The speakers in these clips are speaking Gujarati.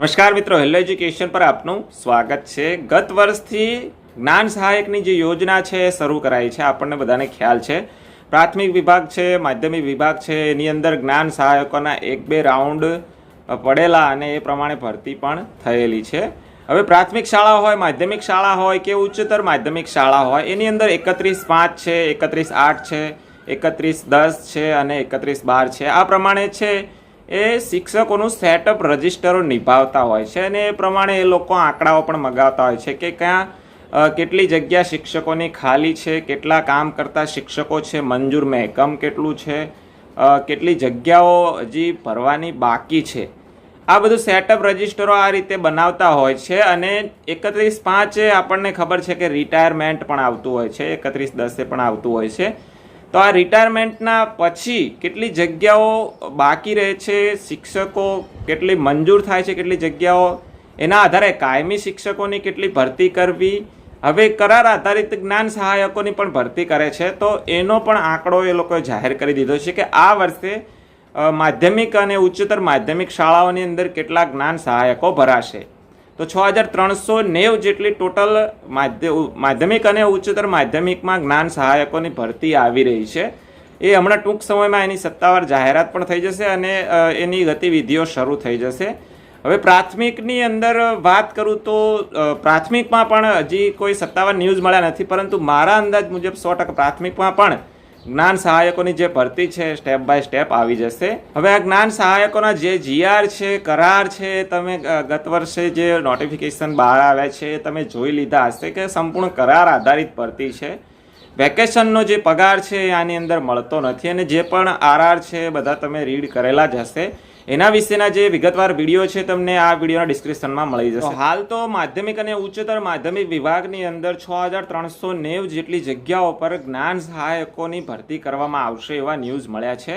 નમસ્કાર મિત્રો, હેલો એજ્યુકેશન પર આપનું સ્વાગત છે. ગત વર્ષથી જ્ઞાન સહાયકની જે યોજના છે એ શરૂ કરાઈ છે. આપણને બધાને ખ્યાલ છે. પ્રાથમિક વિભાગ છે, માધ્યમિક વિભાગ છે, એની અંદર જ્ઞાન સહાયકોના એક બે રાઉન્ડ પડેલા અને એ પ્રમાણે ભરતી પણ થયેલી છે. હવે પ્રાથમિક શાળા હોય, માધ્યમિક શાળા હોય કે ઉચ્ચતર માધ્યમિક શાળા હોય, એની અંદર એકત્રીસ પાંચ છે, એકત્રીસ આઠ છે, એકત્રીસ દસ છે અને એકત્રીસ બાર છે. આ પ્રમાણે છે એ શિક્ષકોનું સેટઅપ રજિસ્ટરો નિભાવતા હોય છે અને એ પ્રમાણે એ લોકો આંકડાઓ પણ મગાવતા હોય છે કે ક્યાં કેટલી જગ્યા શિક્ષકોની ખાલી છે, કેટલા કામ કરતા શિક્ષકો છે, મંજૂર મહેકમ કેટલું છે કેટલી જગ્યાઓ હજી ભરવાની બાકી છે. આ બધું સેટઅપ રજિસ્ટરો આ રીતે બનાવતા હોય છે અને એકત્રીસ પાંચે આપણને ખબર છે કે રિટાયરમેન્ટ પણ આવતું હોય છે, એકત્રીસ દસે પણ આવતું હોય છે. તો આ રિટાયરમેન્ટના પછી કેટલી જગ્યાઓ બાકી રહે છે? શિક્ષકો કેટલી મંજૂર થાય છે કેટલી જગ્યાઓ? એના આધારે કાયમી શિક્ષકોની કેટલી ભરતી કરવી? હવે કરાર આધારિત જ્ઞાન સહાયકોની પણ ભરતી કરે છે. તો એનો પણ આંકડો એ લોકોએ જાહેર કરી દીધો છે કે આ વર્ષે માધ્યમિક અને ઉચ્ચતર માધ્યમિક શાળાઓની અંદર કેટલા જ્ઞાન સહાયકો ભરાશે. તો છ હજાર ત્રણસો નેવ જેટલી ટોટલ માધ્ય માધ્યમિક અને ઉચ્ચતર માધ્યમિકમાં જ્ઞાન સહાયકોની ભરતી આવી રહી છે. એ હમણાં ટૂંક સમયમાં એની સત્તાવાર જાહેરાત પણ થઈ જશે અને એની ગતિવિધિઓ શરૂ થઈ જશે. હવે પ્રાથમિકની અંદર વાત કરું તો પ્રાથમિકમાં પણ હજી કોઈ સત્તાવાર ન્યૂઝ મળ્યા નથી, પરંતુ મારા અંદાજ મુજબ સો ટકા પ્રાથમિકમાં પણ જ્ઞાન સહાયકોની જે ભરતી છે સ્ટેપ બાય સ્ટેપ આવી જશે. હવે આ જ્ઞાન સહાયકોના જે જીઆર છે, કરાર છે, તમે ગત વર્ષે જે નોટિફિકેશન બહાર આવ્યા છે, તમે જોઈ લીધા હશે કે સંપૂર્ણ કરાર આધારિત ભરતી છે. વેકેશનનો જે પગાર છે, આની અંદર મળતો નથી અને જે પણ આરઆર છે, બધા તમે રીડ કરેલા જ હશે. એના વિશેના જે વિગતવાર વીડિયો છે તમને આ વિડીયોના ડિસ્ક્રિપ્શનમાં મળી જશે. હાલ તો માધ્યમિક અને ઉચ્ચતર માધ્યમિક વિભાગની અંદર છ હજાર ત્રણસો નેવ જેટલી જગ્યાઓ પર જ્ઞાન સહાયકોની ભરતી કરવામાં આવશે એવા ન્યૂઝ મળ્યા છે.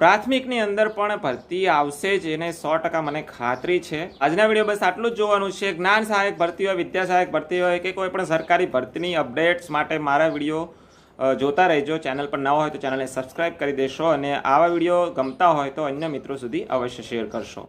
પ્રાથમિકની અંદર પણ ભરતી આવશે જ એને સો ટકા મને ખાતરી છે. આજના વીડિયો બસ આટલું જ જોવાનું છે. જ્ઞાન સહાયક ભરતી હોય વિદ્યા સહાયક ભરતી હોય કે કોઈ પણ સરકારી ભરતીની અપડેટ્સ માટે મારા વીડિયો જોતા રહેજો. ચેનલ પર નવા હોય તો ચેનલને સબસ્ક્રાઈબ કરી દેશો અને આવા વીડિયો ગમતા હોય તો અન્ય મિત્રો સુધી અવશ્ય શેર કરશો.